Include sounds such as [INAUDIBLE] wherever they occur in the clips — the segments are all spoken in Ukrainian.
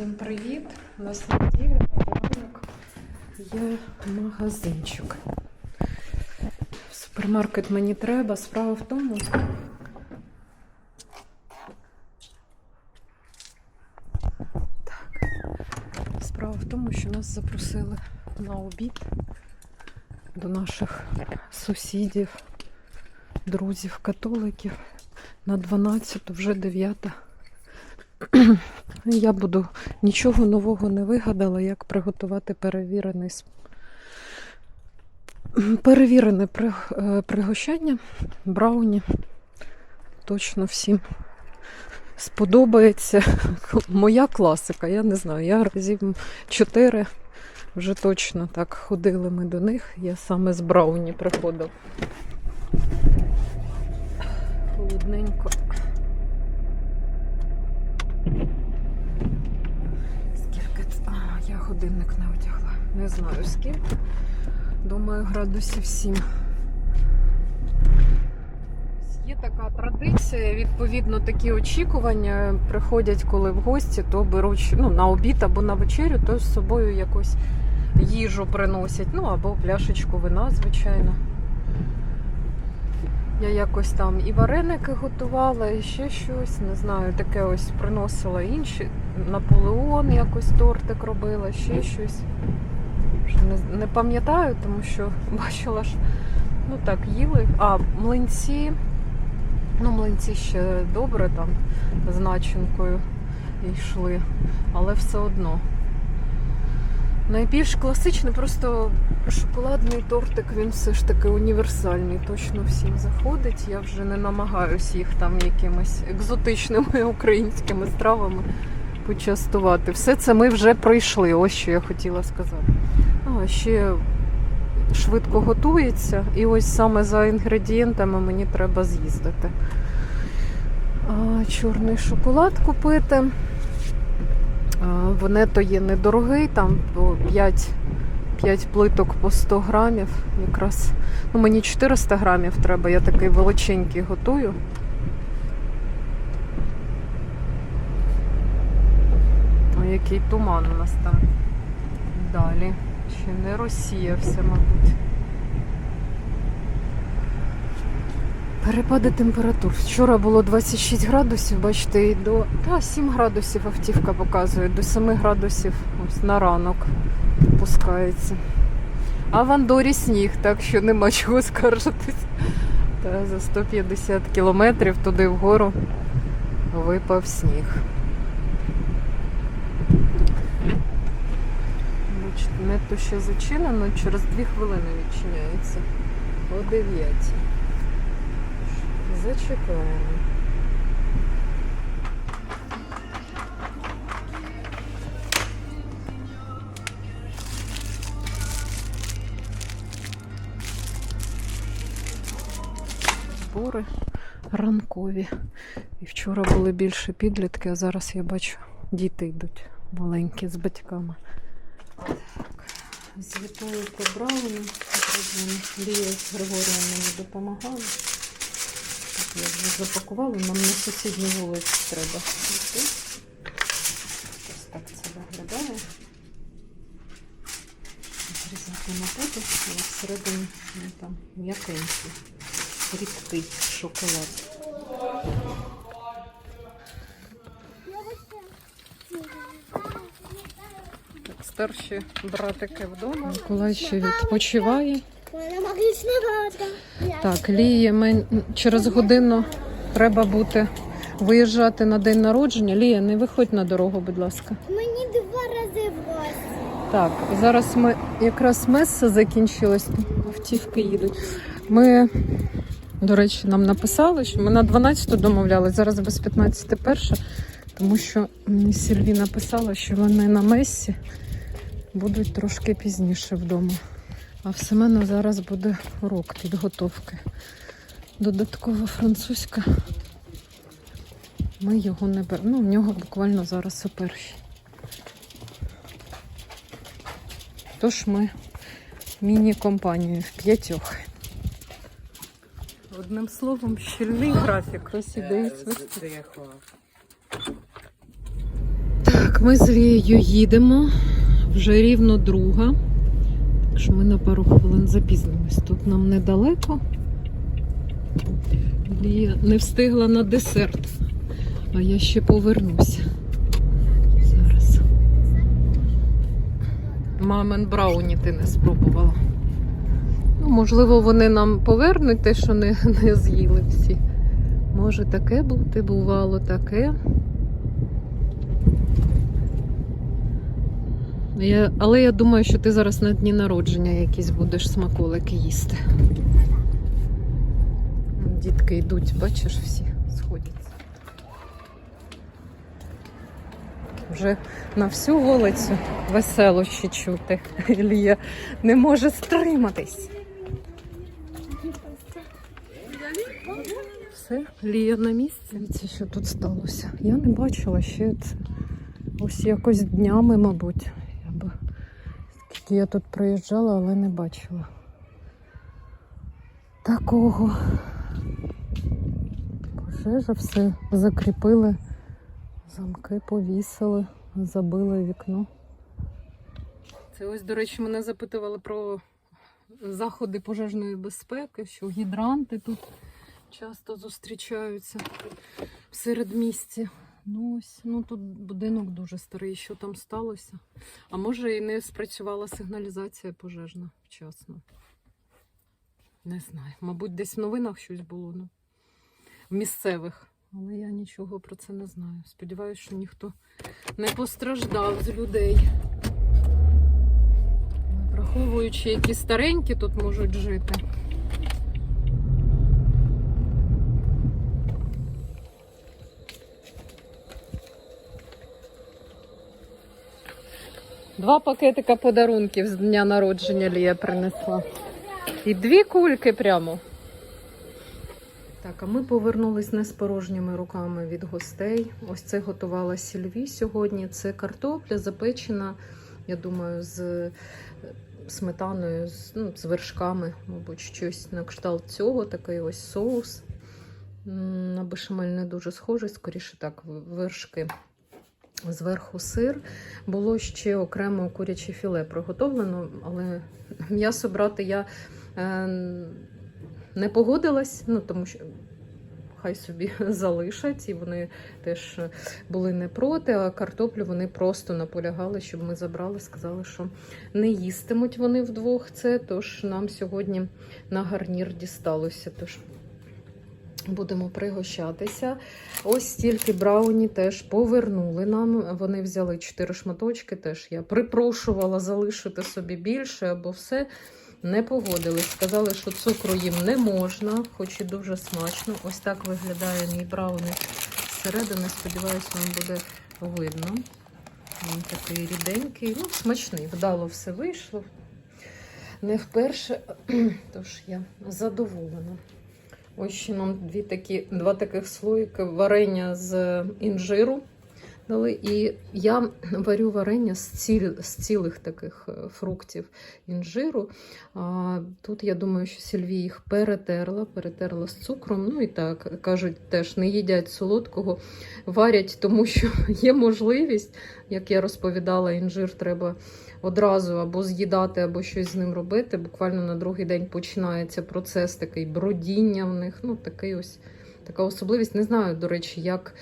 Всім привіт! У нас неділя, ранок є магазинчик. В супермаркет мені треба. Справа в тому. Так. Справа в тому, що нас запросили на обід до наших сусідів, друзів, католиків на 12, вже 9. Я буду нічого нового не вигадала, як приготувати перевірений перевірене е, пригощання брауні. Точно всім сподобається. Моя класика, я не знаю. Я разів чотири вже точно так ходили ми до них. Я саме з брауні приходила. Холодненько. Скільки це? А, я годинник не одягла. Не знаю скільки. Думаю, градусів 7. Є така традиція, відповідно, такі очікування приходять, коли в гості, то беруть ну, на обід або на вечерю, то з собою якусь їжу приносять. Ну або пляшечку вина, звичайно. Я якось там і вареники готувала, і ще щось, не знаю, таке ось приносила інші. Наполеон якось тортик робила, ще щось. Не, не пам'ятаю, тому що [LAUGHS] бачила ж, ну так, їли. А, млинці. Ну, млинці ще добре там з начинкою йшли, але все одно. Найбільш класичний, просто шоколадний тортик, він все ж таки універсальний, точно всім заходить. Я вже не намагаюся їх там якимись екзотичними [LAUGHS] українськими стравами почастувати. Все це ми вже пройшли, ось що я хотіла сказати. А, ще швидко готується, і ось саме за інгредієнтами мені треба з'їздити. Чорний шоколад купити. Венето є недорогий, там 5, 5 плиток по 100 грамів. Якраз ну, мені 400 грамів треба, я такий величенький готую. Який туман у нас там далі. Ще не розсіявся, мабуть. Перепади температур. Вчора було 26 градусів, бачите, і до та, 7 градусів автівка показує, до 7 градусів ось на ранок опускається. А в Андорі сніг, так що нема чого скаржитись. Та за 150 кілометрів туди вгору випав сніг. Бачите, ще зачинено, через 2 хвилини відчиняється. О 9. Зачекаємо. Збори ранкові. І вчора були більше підлітки, а зараз я бачу, діти йдуть маленькі з батьками. З Вітою Брауні. Лія з Григорієм мені допомагали. Так, я вже запакувала, нам на сусідню вулицю треба. Ось так це виглядає. Зрізати не буду, але всередині ну, там м'якенький, рідкий шоколад. Старші братики вдома. Миколай ще відпочиває. Так, Лії, ми через годину треба бути виїжджати на день народження. Лія, не виходь на дорогу, будь ласка. Мені два рази в гості. Так, зараз ми якраз меса закінчилась, автівки їдуть. Ми, до речі, нам написали, що ми на 12 домовлялися, зараз без 15 перша, тому що мені Сільві написала, що вони на месі будуть трошки пізніше вдома. А в Семена зараз буде урок підготовки. Додаткова французька. Ми його не беремо. Ну, в нього буквально зараз у першій. Тож ми міні-компанією в п'ятьох. Одним словом, щільний графік. Хтось іде і. Так, Так, ми з Лією їдемо. Вже рівно друга. Так що ми на пару хвилин запізнимось. Тут нам недалеко. Лія не встигла на десерт, а я ще повернуся. Зараз. Мамин брауні ти не спробувала. Ну, можливо, вони нам повернуть те, що не, не з'їли всі. Може таке бути, бувало таке. Я, але я думаю, що ти зараз на дні народження якісь будеш смаколики їсти. Дітки йдуть, бачиш, всі сходяться. Вже на всю вулицю веселощі чути. Ілія не може стриматись. Все, Лія на місці. Що тут сталося? Я не бачила ще це. Ось якось днями, мабуть. Я я тут проїжджала, але не бачила. Такого. Пожежа все закріпили, замки повісили, забили вікно. Це ось, до речі, мене запитували про заходи пожежної безпеки, що гідранти тут часто зустрічаються в середмісті. Ну ось, ну тут будинок дуже старий, що там сталося. А може і не спрацювала сигналізація пожежна вчасно. Не знаю. Мабуть, десь в новинах щось було, ну, в місцевих. Але я нічого про це не знаю. Сподіваюсь, що ніхто не постраждав з людей. Враховуючи, які старенькі тут можуть жити. Два пакетика подарунків з дня народження Лія принесла. І дві кульки прямо. Так, а ми повернулись не з порожніми руками від гостей. Ось це готувала Сільві сьогодні. Це картопля запечена, я думаю, з сметаною, з, ну, з вершками, мабуть, щось на кшталт цього, такий ось соус. На бешамель не дуже схожий, скоріше так, вершки. Зверху сир. Було ще окремо куряче філе приготовлено, але м'ясо брати я е, не погодилась, ну тому що хай собі [LAUGHS] залишать, і вони теж були не проти, а картоплю вони просто наполягали, щоб ми забрали, сказали, що не їстимуть вони вдвох це, тож нам сьогодні на гарнір дісталося. Тож будемо пригощатися. Ось стільки брауні теж повернули нам. Вони взяли чотири шматочки. Теж я припрошувала залишити собі більше або все. Не погодились. Сказали, що цукру їм не можна, хоч і дуже смачно. Ось так виглядає мій брауні зсередини. Сподіваюсь, вам буде видно. Він такий ріденький, ну, смачний. Вдало все вийшло. Не вперше, [CLEARS THROAT] тож я задоволена. Ось ще нам дві такі, два таких слоїки варення з інжиру дали. І я варю варення з, ціль, з цілих таких е, фруктів інжиру. А, тут я думаю, що Сільві їх перетерла, перетерла з цукром. Ну і так кажуть, теж не їдять солодкого, варять, тому що [LAUGHS] є можливість, як я розповідала, інжир треба одразу або з'їдати, або щось з ним робити. Буквально на другий день починається процес такий бродіння в них. Ну, такий ось така особливість. Не знаю, до речі, як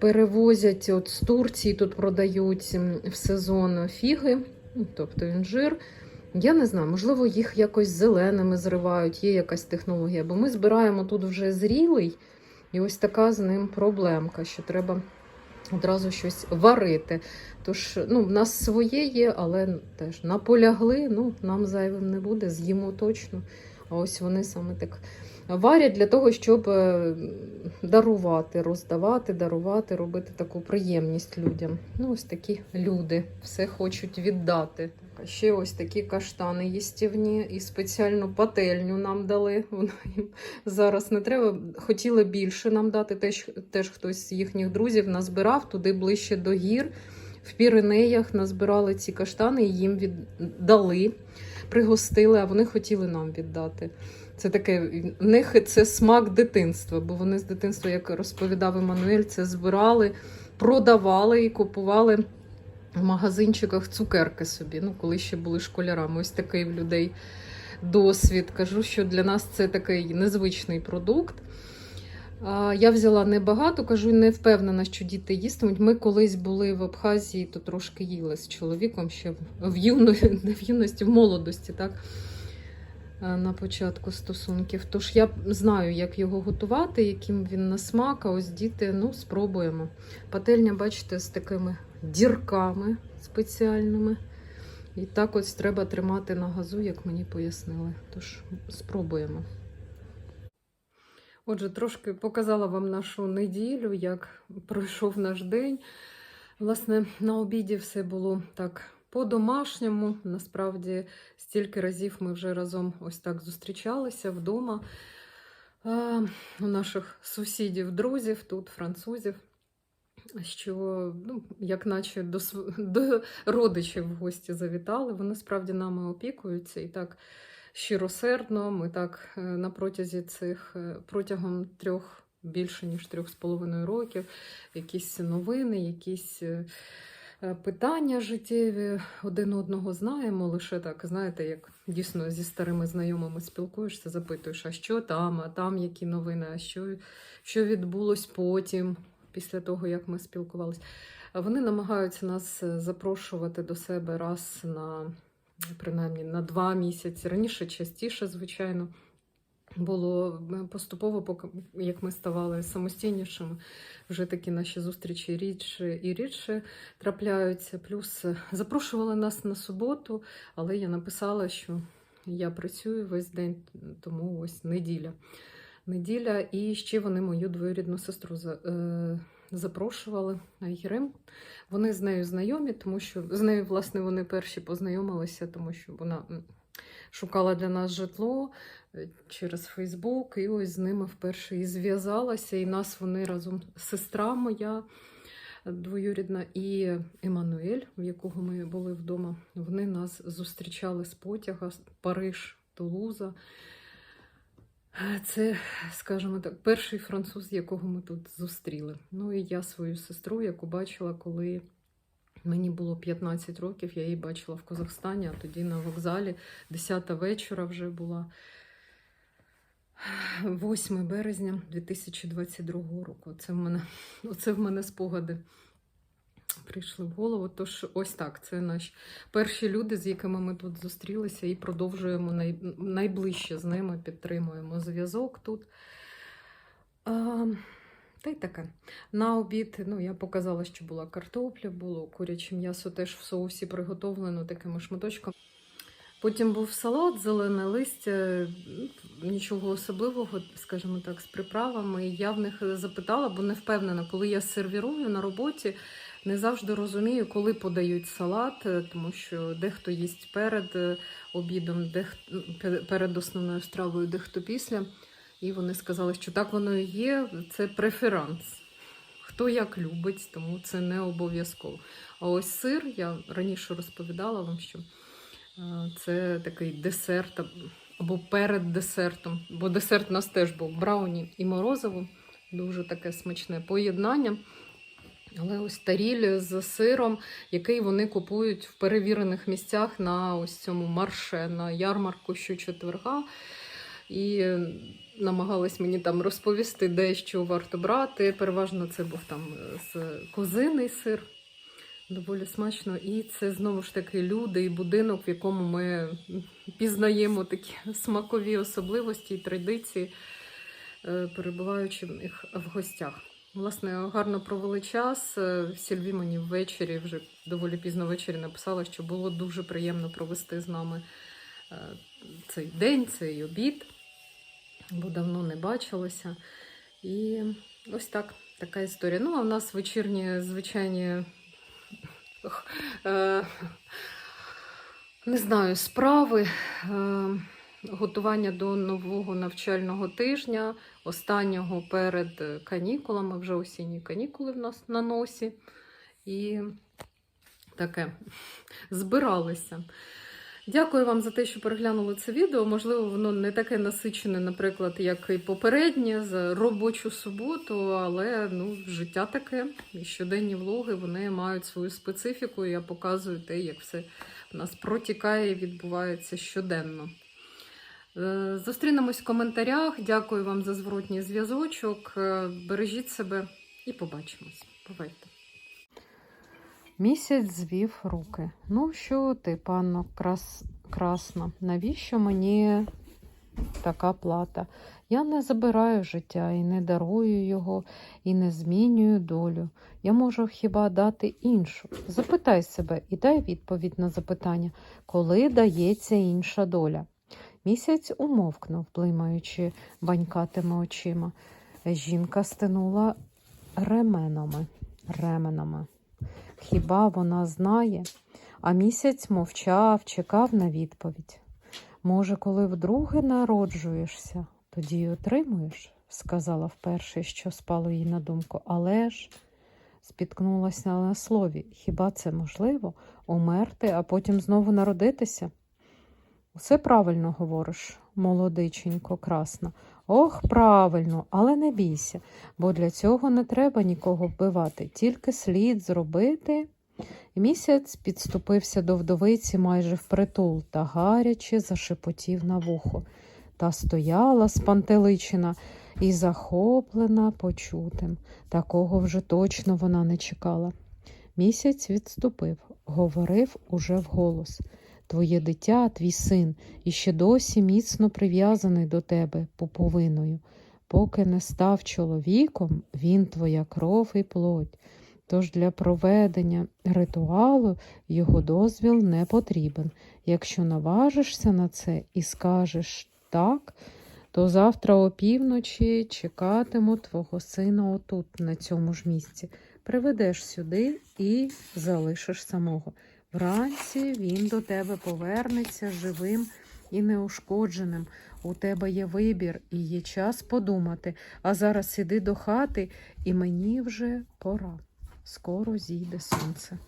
перевозять от з Турції, тут продають в сезон фіги, тобто інжир. Я не знаю, можливо, їх якось зеленими зривають, є якась технологія, бо ми збираємо тут вже зрілий, і ось така з ним проблемка, що треба одразу щось варити. Тож, ну, в нас своє є, але теж наполягли, ну, нам зайвим не буде, з'їмо точно. А ось вони саме так варять для того, щоб е, дарувати, роздавати, дарувати, робити таку приємність людям. Ну, ось такі люди все хочуть віддати. Ще ось такі каштани їстівні і спеціальну пательню нам дали. Воно їм зараз не треба. Хотіли більше нам дати. Теж, теж хтось з їхніх друзів назбирав туди ближче до гір. В Піренеях назбирали ці каштани і їм віддали, пригостили, а вони хотіли нам віддати. Це таке, в них це смак дитинства, бо вони з дитинства, як розповідав Еммануель, це збирали, продавали і купували в магазинчиках цукерки собі. Ну, коли ще були школярами. Ось такий в людей досвід. Кажу, що для нас це такий незвичний продукт. Я взяла небагато, кажу, не впевнена, що діти їстимуть. Ми колись були в Абхазії, то трошки їли з чоловіком ще в, [LAUGHS] юності, в молодості, так? А, На початку стосунків. Тож я знаю, як його готувати, яким він на смак, а ось діти, ну, спробуємо. Пательня, бачите, з такими дірками спеціальними. І так ось треба тримати на газу, як мені пояснили. Тож спробуємо. Отже, трошки показала вам нашу неділю, як пройшов наш день. Власне, на обіді все було так по-домашньому. Насправді, стільки разів ми вже разом ось так зустрічалися вдома. А, у наших сусідів, друзів, тут французів. Що, ну, як наче до, [LAUGHS] до родичів в гості завітали, вони справді нами опікуються і так щиросердно. Ми так е, на протязі цих е, протягом трьох більше ніж трьох з половиною років, якісь новини, якісь е, е, питання життєві один одного знаємо. Лише так, знаєте, як дійсно зі старими знайомими спілкуєшся, запитуєш, а що там, а там які новини, а що, що відбулось потім, після того, як ми спілкувалися. Вони намагаються нас е, запрошувати до себе раз на принаймні на два місяці. Раніше частіше, звичайно, було поступово, поки як ми ставали самостійнішими, вже такі наші зустрічі рідше і рідше трапляються. Плюс е, запрошували нас на суботу, але я написала, що я працюю весь день, тому ось неділя. Неділя, і ще вони мою двоюрідну сестру е, запрошували Айгерем. Вони з нею знайомі, тому що з нею, власне, вони перші познайомилися, тому що вона шукала для нас житло е, через Фейсбук, і ось з ними вперше і зв'язалася. І нас вони разом сестра моя е, двоюрідна і Еммануель, в якого ми були вдома. Вони нас зустрічали з потяга Париж, Тулуза. Е, Це, скажімо так, перший француз, якого ми тут зустріли. Ну і я свою сестру, яку бачила, коли мені було 15 років, я її бачила в Казахстані, а тоді на вокзалі 10 вечора вже була. 8 березня 2022 року. Це в мене, оце в мене спогади прийшли в голову. Тож ось так. Це наші перші люди, з якими ми тут зустрілися, і продовжуємо най, найближче з ними підтримуємо зв'язок тут. А, та й таке. На обід, ну, я показала, що була картопля, було куряче м'ясо теж в соусі приготовлено такими шматочками. Потім був салат, зелене листя, нічого особливого, скажімо так, з приправами. Я в них запитала, бо не впевнена, коли я сервірую на роботі, не завжди розумію, коли подають салат, е, тому що дехто їсть перед е, обідом, дехто перед основною стравою, дехто після. І вони сказали, що так воно і є, це преферанс. Хто як любить, тому це не обов'язково. А ось сир, я раніше розповідала вам, що е, це такий десерт або перед десертом, бо десерт у нас теж був брауні і морозиво, дуже таке смачне поєднання. Але ось таріль з сиром, який вони купують в перевірених місцях на ось цьому марше, на ярмарку щочетверга. І е, намагались мені там розповісти, де що варто брати. Переважно це був там е, з козиний сир. Доволі смачно. І це знову ж таки люди і будинок, в якому ми пізнаємо такі смакові особливості і традиції, е, перебуваючи в них в гостях. Власне, гарно провели час. Е, Сільві мені ввечері, вже доволі пізно ввечері написала, що було дуже приємно провести з нами цей день, цей обід, бо давно не бачилися. І ось так, така історія. Ну, а в нас вечірні звичайні. е, Не знаю, справи, е, готування до нового навчального тижня, останнього перед канікулами, вже осінні канікули в нас на носі. І таке збиралися. Дякую вам за те, що переглянули це відео. Можливо, воно не таке насичене, наприклад, як і попереднє за робочу суботу, але ну, життя таке. І щоденні влоги вони мають свою специфіку. Я показую те, як все в нас протікає і відбувається щоденно. Е, Зустрінемось в коментарях. Дякую вам за зворотній зв'язочок. Е, Бережіть себе і побачимось. Бувайте. Місяць звів руки. Ну, що ти, панно крас... красна, навіщо мені така плата? Я не забираю життя і не дарую його, і не змінюю долю. Я можу хіба дати іншу. Запитай себе і дай відповідь на запитання, коли дається інша доля. Місяць умовкнув, блимаючи банькатими очима. Жінка стинула ременами. ременами. Хіба вона знає? А місяць мовчав, чекав на відповідь. Може, коли вдруге народжуєшся, тоді й отримуєш, сказала вперше, що спало їй на думку. Але ж спіткнулася на слові. Хіба це можливо умерти, а потім знову народитися? Усе правильно говориш, молодиченько, красна. Ох, правильно, але не бійся, бо для цього не треба нікого вбивати, тільки слід зробити. Місяць підступився до вдовиці майже впритул та гаряче зашепотів на вухо. Та стояла спантеличена і захоплена почутим. Такого вже точно вона не чекала. Місяць відступив, говорив уже вголос. Твоє дитя, твій син, іще досі міцно прив'язаний до тебе пуповиною. Поки не став чоловіком, він твоя кров і плоть. Тож для проведення ритуалу його дозвіл не потрібен. Якщо наважишся на це і скажеш так, то завтра опівночі чекатиму твого сина отут, на цьому ж місці. Приведеш сюди і залишиш самого. Вранці він до тебе повернеться живим і неушкодженим. У тебе є вибір і є час подумати. А зараз іди до хати, і мені вже пора. Скоро зійде сонце.